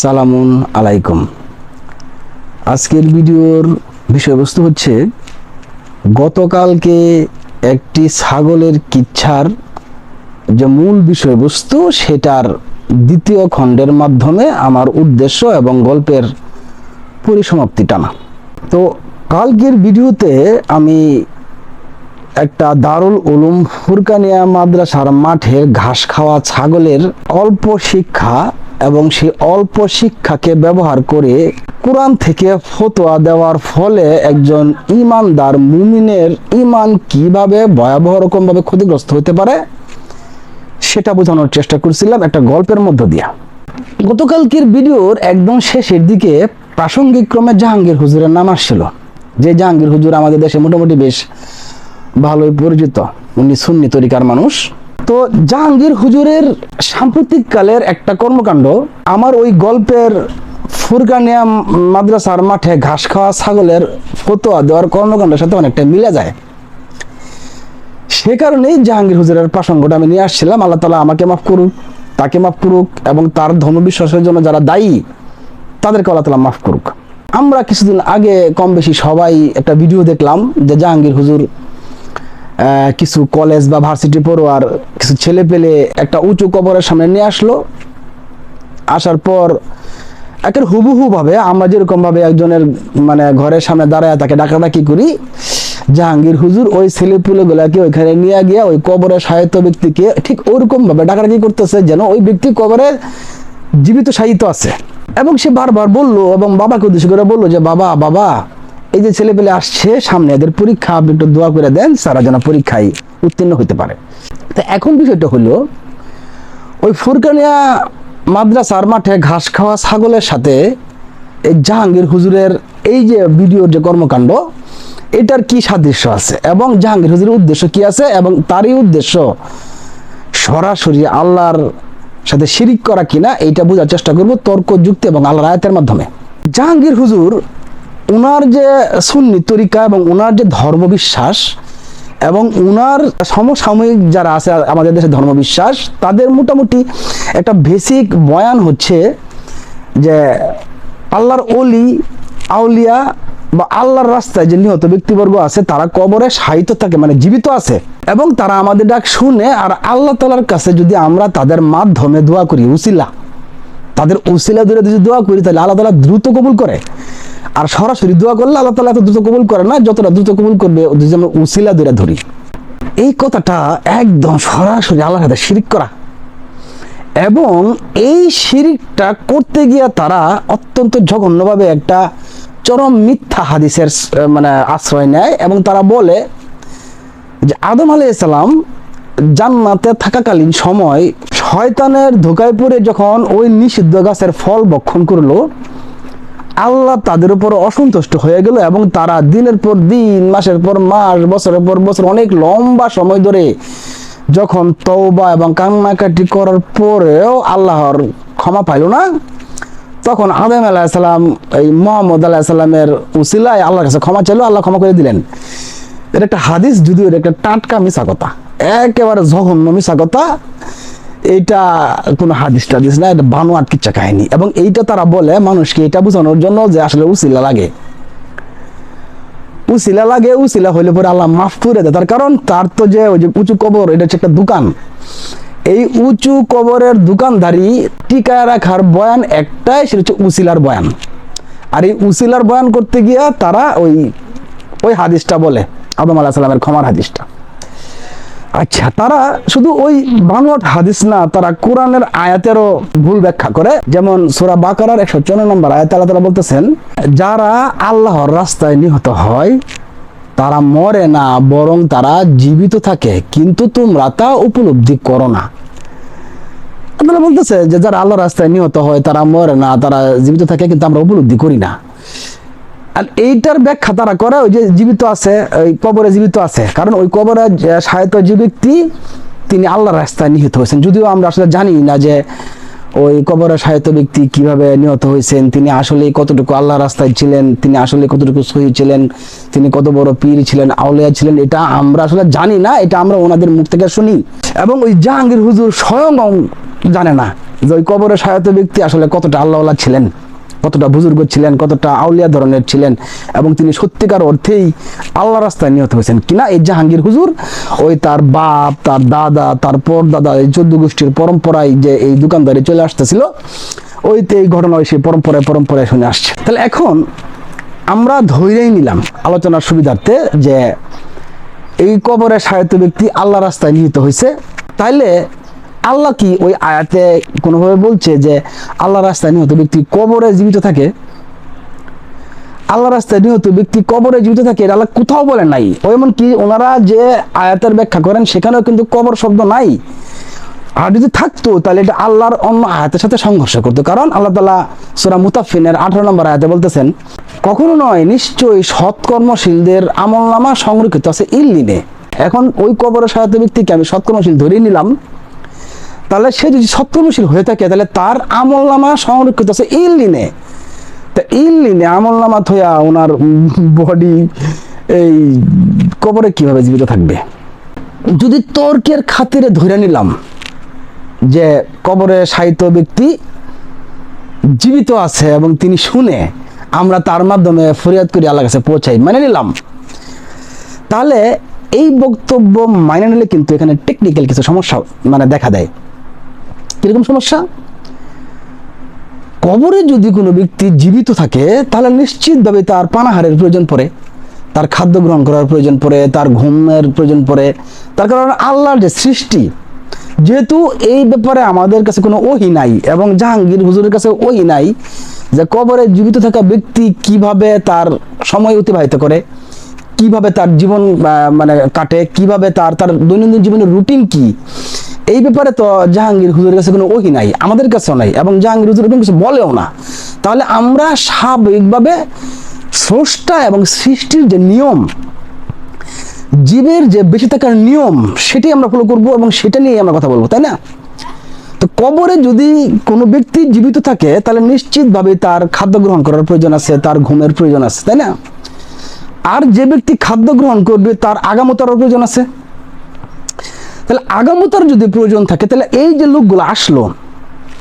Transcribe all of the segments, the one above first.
সালামুন আলাইকুম। আজকের ভিডিওর বিষয়বস্তু হচ্ছে, গতকালকে একটি ছাগলের কিচ্ছার যে মূল বিষয়বস্তু, সেটার দ্বিতীয় খণ্ডের মাধ্যমে আমার উদ্দেশ্য এবং গল্পের পরিসমাপ্তি টানা। তো কালকের ভিডিওতে আমি একটা দারুল উলুম ফুরকানিয়া মাদ্রাসার মাঠের ঘাস খাওয়া ছাগলের অল্প শিক্ষা এবং সেই অল্প শিক্ষাকে ব্যবহার করে কোরআন থেকে ফতোয়া দেওয়ার ফলে একজন ইমানদার মুমিনের ইমান কীভাবে ভয়াবহ রকমভাবে ক্ষতিগ্রস্ত হতে পারে, সেটা বোঝানোর চেষ্টা করছিলাম একটা গল্পের মধ্য দিয়া। গতকালকের ভিডিওর একদম শেষের দিকে প্রাসঙ্গিক ক্রমে জাহাঙ্গীর হুজুরের নাম আসছিল। যে জাহাঙ্গীর হুজুর আমাদের দেশে মোটামুটি বেশ ভালোই পরিচিত। উনি সুন্নি তরিকার মানুষ। তো জাহাঙ্গীর হুজুরের সাম্প্রতিক কালের একটা কর্মকাণ্ড। আমার ওই গল্পের ফুরকানিয়া মাদ্রাসার মাঠে ঘাস খাওয়া ছাগলের ফতোয়া দেওয়ার কর্মকাণ্ডের সাথে অনেকটা মিলে যায়। সে কারণেই জাহাঙ্গীর হুজুরের প্রসঙ্গটা আমি নিয়ে আসছিলাম, আল্লাহ তালা আমাকে মাফ করুক, তাকে মাফ করুক এবং তার ধর্মবিশ্বাসের জন্য যারা দায়ী, তাদেরকে আল্লাহ তালা মাফ করুক। আমরা কিছুদিন আগে কম বেশি সবাই একটা ভিডিও দেখলাম যে জাহাঙ্গীর হুজুর কিছু কলেজ বা ভার্সিটি পড়ুয়ার কিছু ছেলে পেলে একটা উঁচু কবরের সামনে নিয়ে আসলো। আসার পর একের হুবহু ভাবে আমরা যেরকম ভাবে একজনের মানে ঘরের সামনে দাঁড়ায় তাকে ডাকাডাকি করি, জাহাঙ্গীর হুজুর ওই ছেলে গুলাকে ওইখানে নিয়ে গিয়ে ওই কবরের সাহিত্য ব্যক্তিকে ঠিক ওরকম ভাবে ডাকাডাকি করতেছে যেন ওই ব্যক্তি কবরে জীবিত সাহিত্য আছে। এবং সে বারবার বলল এবং বাবাকে উদ্দেশ্য করে বলল যে, বাবা বাবা এই যে ছেলে পেলে আসছে সামনে, এদের পরীক্ষা, আপনি একটু দোয়া করে দেন, সারা যেন পরীক্ষায় উত্তীর্ণ হতে পারে। তো এখন বিষয়টা হলো, ওই ফুরকানিয়া মাদ্রাসার মাঠে ঘাস খাওয়া ছাগলের সাথে এই জাহাঙ্গীর হুজুরের এই যে ভিডিওর যে কর্মকাণ্ড, এটার কি সাদৃশ্য আছে এবং জাহাঙ্গীর হুজুরের উদ্দেশ্য কি আছে এবং তারই উদ্দেশ্য সরাসরি আল্লাহর সাথে শিরিক করা কিনা, এইটা বোঝার চেষ্টা করব তর্ক যুক্তি এবং আল্লাহর আয়াতের মাধ্যমে। জাহাঙ্গীর হুজুর ওনার যে সুন্নি তরিকা এবং ওনার যে ধর্মবিশ্বাস এবং ওনার সমসাময়িক যারা আছে আমাদের দেশে ধর্মবিশ্বাস, তাদের মোটামুটি একটা বেসিক বয়ান হচ্ছে যে আল্লাহর অলি আউলিয়া বা আল্লাহর রাস্তায় যে নিহত ব্যক্তিবর্গ আছে, তারা কবরে সাহিত্য থাকে মানে জীবিত আছে এবং তারা আমাদের ডাক শুনে আর আল্লাহ তালার কাছে যদি আমরা তাদের মাধ্যমে দোয়া করি, উসিলা, তাদের উসিলা দূরে যদি দোয়া করি, তাহলে আল্লাহ তালা দ্রুত কবুল করে। আর সরাসরি দোয়া করলে আল্লাহ তালা এত দ্রুত কবুল করে না, যতটা দ্রুত কবুল করবে আমরা উসিলা দূরে ধরি। এই কথাটা একদম সরাসরি আল্লাহর সাথে শিরিক করা। এবং এই শিরিকটা করতে গিয়ে তারা অত্যন্ত জঘন্যভাবে একটা চরম মিথ্যা হাদিসের মানে আশ্রয় নেয় এবং তারা বলে যে আদম আলাইসালাম জান্নাতে থাকাকালীন সময় শয়তানের ধোকায় পড়ে যখন ওই নিষিদ্ধ গাছের ফল ভক্ষণ করল আল্লাহ তাদের উপর অসন্তুষ্ট হয়ে গেল এবং তারা দিনের পর দিন, মাসের পর মাস, বছরের পর বছর অনেক লম্বা সময় ধরে যখন তওবা এবং কান্নাকাটি করার পরেও আল্লাহর ক্ষমা পাইল না, তখন আদম আলাহিসাল্লাম এই মোহাম্মদ আলাহিসাল্লামের উসিলায় আল্লাহর কাছে ক্ষমা চাইলো, আল্লাহ ক্ষমা করে দিলেন। এটা একটা হাদিস, যদিও এটা একটা টাটকা মিশা কথা, একেবারে জঘন্য মিশা কথা। এইটা কোনো হাদিস টাদিস না এটা বানোয়াট কিচ্ছা কাহিনী। এবং এইটা তারা বলে মানুষকে এটা বোঝানোর জন্য যে আসলে উসিলা লাগে। উসিলা লাগে, উসিলা হইলে পরে আল্লাহ মাফ করে দেয়। তার কারণ তার তো যে ওই যে উঁচু কবর, এটা হচ্ছে একটা দোকান। এই উঁচু কবরের দোকানদারি টিকায় রাখার বয়ান একটাই, সেটা হচ্ছে উসিলার বয়ান। আর এই উসিলার বয়ান করতে গিয়া তারা ওই ওই হাদিসটা বলে, আদম আলাহ সাল্লামের ক্ষমার হাদিসটা। আচ্ছা তারা শুধু ওই বানোয়াট হাদিস না, তারা কোরআনের আয়াতেরও ভুল ব্যাখ্যা করে। যেমন সুরা বাকারার একশো চন্ন নম্বর আয়াত আল্লাহ তালা বলতেছেন, যারা আল্লাহর রাস্তায় নিহত হয়, তারা মরে না, বরং তারা জীবিত থাকে। কিন্তু তোমরা তা উপলব্ধি করো না। আপনারা বলতেছে যে, যারা আল্লাহর রাস্তায় নিহত হয়, তারা মরে না, তারা জীবিত থাকে, কিন্তু আমরা উপলব্ধি করি না। আর এইটার ব্যাখ্যা তারা করে ওই যে জীবিত আছে, ওই কবরে জীবিত আছে। কারণ ওই কবরে যে সাহিত্য যে ব্যক্তি, তিনি আল্লাহর রাস্তায় নিহত হয়েছেন। যদিও আমরা আসলে জানি না যে ওই কবরে সাহিত্য ব্যক্তি কীভাবে নিহত হয়েছেন, তিনি আসলে কতটুকু আল্লাহ রাস্তায় ছিলেন, তিনি আসলে কতটুকু সহি ছিলেন, তিনি কত বড় পীর ছিলেন, আউলিয়া ছিলেন, এটা আমরা আসলে জানি না, এটা আমরা ওনাদের মুখ থেকে শুনি। এবং ওই জাহাঙ্গীর হুজুর স্বয়ং জানে না যে ওই কবরে সায়ত ব্যক্তি আসলে কতটা আল্লাহওয়ালা ছিলেন। কতটা বুজুর্গ ছিলেন, কতটা আউলিয়া ধরনের ছিলেন এবং তিনি সত্যিকার অর্থেই আল্লাহ রাস্তায় নিহত হয়েছেন। কিনা এই জাহাঙ্গীর হুজুর? ওই তার বাপ, তার দাদা, তার পরদাদা, এই চোদ্দ গোষ্ঠীর পরম্পরায় যে এই দোকানদারি চলে আসতেছিল, ওইতে এই ঘটনা ওই সেই পরম্পরায় পরম্পরায় শুনে আসছে। তাহলে এখন আমরা ধৈর্যই নিলাম আলোচনার সুবিধার্থে যে এই কবরে সাহিত্য ব্যক্তি আল্লাহ রাস্তায় নিহিত হয়েছে। তাইলে আল্লাহ কি ওই আয়াতে কোনোভাবে বলছে যে আল্লাহ রাস্তায় নিহত ব্যক্তি কবরে জীবিত থাকে? আল্লাহ রাস্তায় নিহত ব্যক্তি কবরে জীবিত থাকে এটা আল্লাহ কোথাও বলে নাই। এমনকি ওনারা যে আয়াতের ব্যাখ্যা করেন সেখানেও কিন্তু কবর শব্দ নাই। আর যদি থাকতো, তাহলে এটা আল্লাহর অন্য আয়াতের সাথে সংঘর্ষ করতো। কারণ আল্লাহ তালা সুরা মুতাফিনের আঠারো নম্বর আয়াতে বলতেছেন, কখনো নয়, নিশ্চয়ই সৎকর্মশীলদের আমল নামা সংরক্ষিত আছে ইল্লিনে। এখন ওই কবরের সাহায্য ব্যক্তিকে আমি সৎকর্মশীল ধরেই নিলাম। তাহলে সে যদি সৎকর্মশীল হয়ে থাকে, তাহলে তার আমল নামা সংরক্ষিত আছে ইল্লিনে। তা ইল্লিনে আমল নামা থয়া ওনার বডি এই কবরে কীভাবে জীবিত থাকবে? যদি তর্কের খাতিরে ধরে নিলাম যে কবরে সাহিত্য ব্যক্তি জীবিত আছে এবং তিনি শুনে আমরা তার মাধ্যমে ফরিয়াদ করি আল্লাহ কাছে পৌঁছাই, মেনে নিলাম। তাহলে এই বক্তব্য মাইনে নিলে কিন্তু এখানে টেকনিক্যাল কিছু সমস্যা মানে দেখা দেয়। কীরকম সমস্যা? কবরে যদি কোনো ব্যক্তি জীবিত থাকে, তাহলে নিশ্চিতভাবে তার পানাহারের প্রয়োজন পড়ে, তার খাদ্য গ্রহণ করার প্রয়োজন পড়ে, তার ঘুমের প্রয়োজন পড়ে। তার কারণ আল্লাহর যে সৃষ্টি, যেহেতু এই ব্যাপারে আমাদের কাছে কোনো ওহি নাই এবং জাহাঙ্গীর হুজুরের কাছে ওহি নাই যে কবরে জীবিত থাকা ব্যক্তি কীভাবে তার সময় অতিবাহিত করে, কীভাবে তার জীবন মানে কাটে, কীভাবে তার তার দৈনন্দিন জীবনের রুটিন কি এই ব্যাপারে তো জাহাঙ্গীর হুজুরের কাছে কোনো ওহি নাই, আমাদের কাছেও নাই, এবং জাহাঙ্গীর হুজুর কোনো কিছু বলেও না। তাহলে আমরা স্বাভাবিকভাবে স্রষ্টা এবং সৃষ্টির যে নিয়ম, জীবের যে বেঁচে থাকার নিয়ম, সেটাই আমরা ফলো করব এবং সেটা নিয়ে আমরা কথা বলব, তাই না? তো কবরে যদি কোনো ব্যক্তি জীবিত থাকে, তাহলে নিশ্চিতভাবে তার খাদ্য গ্রহণ করার প্রয়োজন আছে, তার ঘুমের প্রয়োজন আছে, তাই না? আর যে ব্যক্তি খাদ্য গ্রহণ করবে, তার আগামতার প্রয়োজন আছে। তাহলে আগামতার যদি প্রয়োজন থাকে, তাহলে এই যে লোকগুলো আসলো,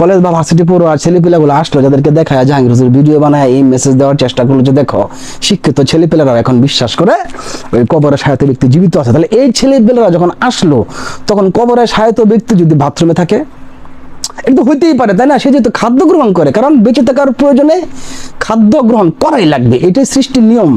কলেজ বা ভার্সিটি পড়ুয়া, ছেলেপেলাগুলো আসলো, যাদেরকে দেখায় জাহাঙ্গীর ভিডিও বানায়, এই মেসেজ দেওয়ার চেষ্টা করল যে দেখো, শিক্ষিত ছেলেপেলেরাও এখন বিশ্বাস করে, ওই কবরের সাহিত্য ব্যক্তি জীবিত আছে। তাহলে এই ছেলেপেলেরা যখন আসলো, তখন কবরের সাহিত্য ব্যক্তি যদি বাথরুমে থাকে, এটা তো হইতেই পারে, তাই না? সে যেহেতু খাদ্য গ্রহণ করে, কারণ বেঁচে থাকার প্রয়োজনে খাদ্য গ্রহণ করাই লাগবে, এটাই সৃষ্টির নিয়ম।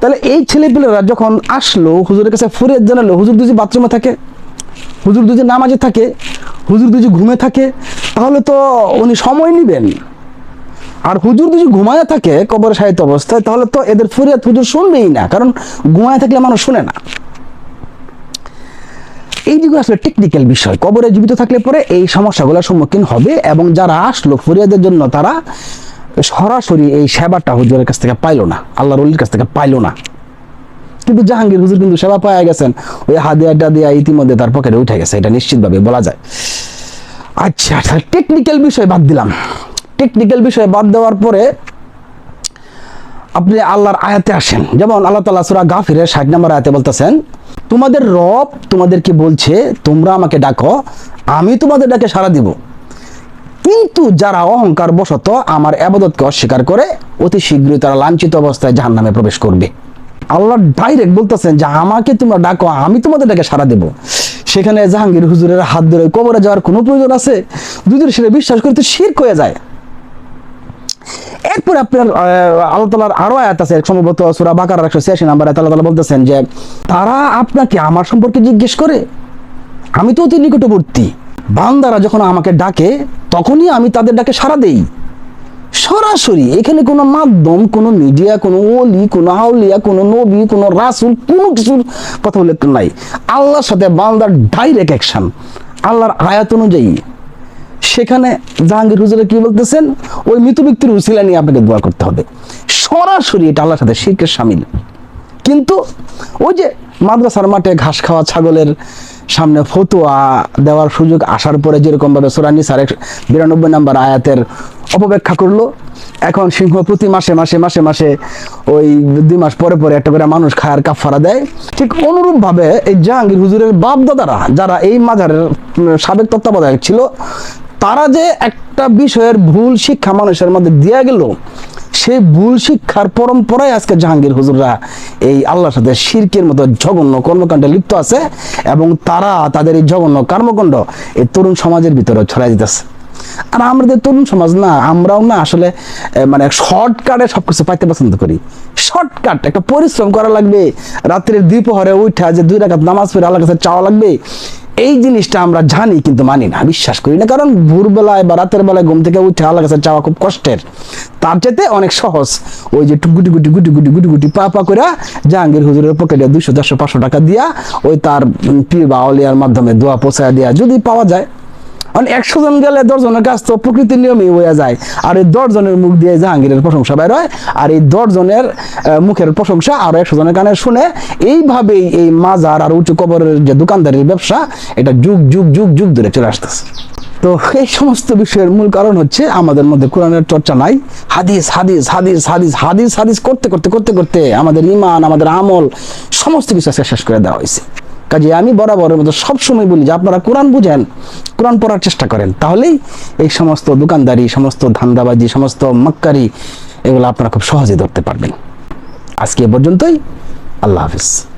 তাহলে এই ছেলেপেলেরা যখন আসলো, হুজুরের কাছে ফরিয়াদ জানালো, হুজুর যদি বাথরুমে থাকে হুজুর যদি নামাজে থাকে, হুজুর যদি ঘুমে থাকে, তাহলে তো উনি সময় নেবেন। আর হুজুর যদি ঘুমায় থাকে, কবর সাহিত্য অবস্থায়, তাহলে তো এদের ফরিয়াদ হুজুর শুনবেই না, কারণ ঘুমায় থাকলে মানুষ শুনে না। এই যেগুলো আসলে টেকনিক্যাল বিষয়। কবরে জীবিত থাকলে পরে এই সমস্যাগুলোর সম্মুখীন হবে এবং যারা আসলো ফরিয়াদের জন্য, তারা সরাসরি এই সেবাটা হুজুরের কাছ থেকে পাইল না, আল্লাহর কাছ থেকে পাইলো না। কিন্তু জাহাঙ্গীর হুজুর কিন্তু সেবা পাওয়া গেছেন। ওই হাদিয়াটা দিয়া ইতিমধ্যে তার পকেটে উঠে গেছে, এটা নিশ্চিতভাবে বলা যায়। আচ্ছা আচ্ছা টেকনিক্যাল বিষয় বাদ দিলাম। টেকনিক্যাল বিষয় বাদ দেওয়ার পরে আপনি আল্লাহর আয়াতে আসেন। যেমন আল্লাহ তালা সুরা গাফিরের ষাট নম্বর আয়াতে বলতেছেন, তোমাদের রব তোমাদেরকে বলছে? তোমরা আমাকে ডাকো, আমি তোমাদের ডাকে সাড়া দিব। কিন্তু যারা অহংকার বশত আমার আবাদতকে অস্বীকার করে, অতি শীঘ্রই তারা লাঞ্ছিত অবস্থায় জাহান নামে প্রবেশ করবে। আল্লাহ ডাইরেক্ট বলতেছেন যে, আমাকে তোমরা ডাকো, আমি তোমাদের ডাকে সাড়া দেব। সেখানে জাহাঙ্গীর হুজুরের হাত ধরে কবরে যাওয়ার কোনো প্রয়োজন আছে? যদি সেটা বিশ্বাস করতে শির্ক হয়ে যায়। এরপর আপনার আল্লাহ তালার আরও আয়াত আছে, সম্ভবত সুরা বাকার একশো ছিয়াশি নাম্বার আল্লাহ তালা বলতেছেন যে, তারা আপনাকে আমার সম্পর্কে জিজ্ঞেস করে। আমি তো অতি নিকটবর্তী। বান্দারা যখন আমাকে ডাকে, তখনই আমি তাদের ডাকে সাড়া দেই। সরাসরি এখানে কোনো মাধ্যম, কোনো মিডিয়া, কোনো ওলি, কোনো আউলিয়া, কোনো নবী, কোনো রাসুল, কোনো কিছুর কথা উল্লেখ নাই। আল্লাহর সাথে বান্দার ডাইরেক্ট অ্যাকশন আল্লাহর আয়াত অনুযায়ী। সেখানে জাহাঙ্গীর হুজুরে কি বলতেছেন? ওই মৃত ব্যক্তির উসিলা নিয়ে আপনাকে দোয়া করতে হবে। সরাসরি এটা আল্লাহর সাথে শিরকের সামিল। কিন্তু ওই যে মাদ্রাসার মাঠে ঘাস খাওয়া ছাগলের সামনে ফতুয়া দেওয়ার সুযোগ আসার পরে যেরকম ভাবে সোরানি স্যার বিরানব্বই নাম্বার আয়াতের অপব্যাখ্যা করল, এখন সিংহ প্রতি মাসে মাসে মাসে মাসে ওই দুই মাস পরে পরে একটা করে মানুষ খায়ার কাফারা দেয়। ঠিক অনুরূপ ভাবে এই জাহাঙ্গীর হুজুরের বাপ দাদারা যারা এই মাজারের সাবেক তত্ত্বাবধায়ক ছিল, তারা যে একটা বিষয়ের ভুল শিক্ষা মানুষের মধ্যে দেয়া গেল সেই ভুল শিক্ষার পরম্পরায় আজকে জাহাঙ্গীর হুজুররা এই আল্লাহর সাথে শিরকের মতো জঘন্য কর্মকাণ্ডে লিপ্ত আছে এবং তারা তাদের এই জঘন্য কর্মকাণ্ড এই তরুণ সমাজের ভিতরে ছড়াই দিতেছে। আর আমাদের তরুণ সমাজ না, আমরাও না আসলে মানে শর্টকাটে সবকিছু পাইতে পছন্দ করি। শর্টকাট একটা পরিশ্রম করা লাগবে। রাত্রের দ্বিপহরে উঠা যে দুই রাকাত নামাজ পড়ে আল্লাহর কাছে চাওয়া লাগবে। এই জিনিসটা আমরা জানি কিন্তু মানি না, বিশ্বাস করি না। কারণ ভোরবেলায় বা রাতের বেলায় ঘুম থেকে উঠে আল্লাহ কাছে চাওয়া খুব কষ্টের। তার চাইতে অনেক সহজ। ওই যে টুকুটি গুটি গুটি গুটি গুটি গুটি পা পা করে জাহাঙ্গীর হুজুরের পকেটে দুশো চারশো পাঁচশো টাকা দিয়া ওই তার পি বা অলিয়ার মাধ্যমে দোয়া পোষায় দেওয়া যদি পাওয়া যায় মানে একশো জন গেলে দশজনের কাজ তো প্রকৃতির নিয়মেই হয়ে যায়। আর এই দশজনের মুখ দিয়ে জাহাঙ্গীরের প্রশংসা বের হয়, আর এই দশজনের মুখের প্রশংসা আরও একশো জনের কানে শুনে এইভাবেই এই মাজার আর উঁচু কবরের যে দোকানদারির ব্যবসা, এটা যুগ যুগ যুগ যুগ ধরে চলে আসতেছে। তো এই সমস্ত বিষয়ের মূল কারণ হচ্ছে আমাদের মধ্যে কোরআনের চর্চা নাই। হাদিস হাদিস হাদিস হাদিস হাদিস হাদিস করতে করতে করতে করতে আমাদের ইমান, আমাদের আমল, সমস্ত কিছু শেষ করে দেওয়া হয়েছে। কাজে আমি বরাবরের মতো সবসময় বলি যে আপনারা কোরআন বুঝেন, কোরআন পড়ার চেষ্টা করেন। তাহলেই এই সমস্ত দোকানদারি, সমস্ত ধান্দাবাজি, সমস্ত মক্কারি, এগুলো আপনারা খুব সহজে ধরতে পারবেন। আজকে এ পর্যন্তই। আল্লাহ হাফিজ।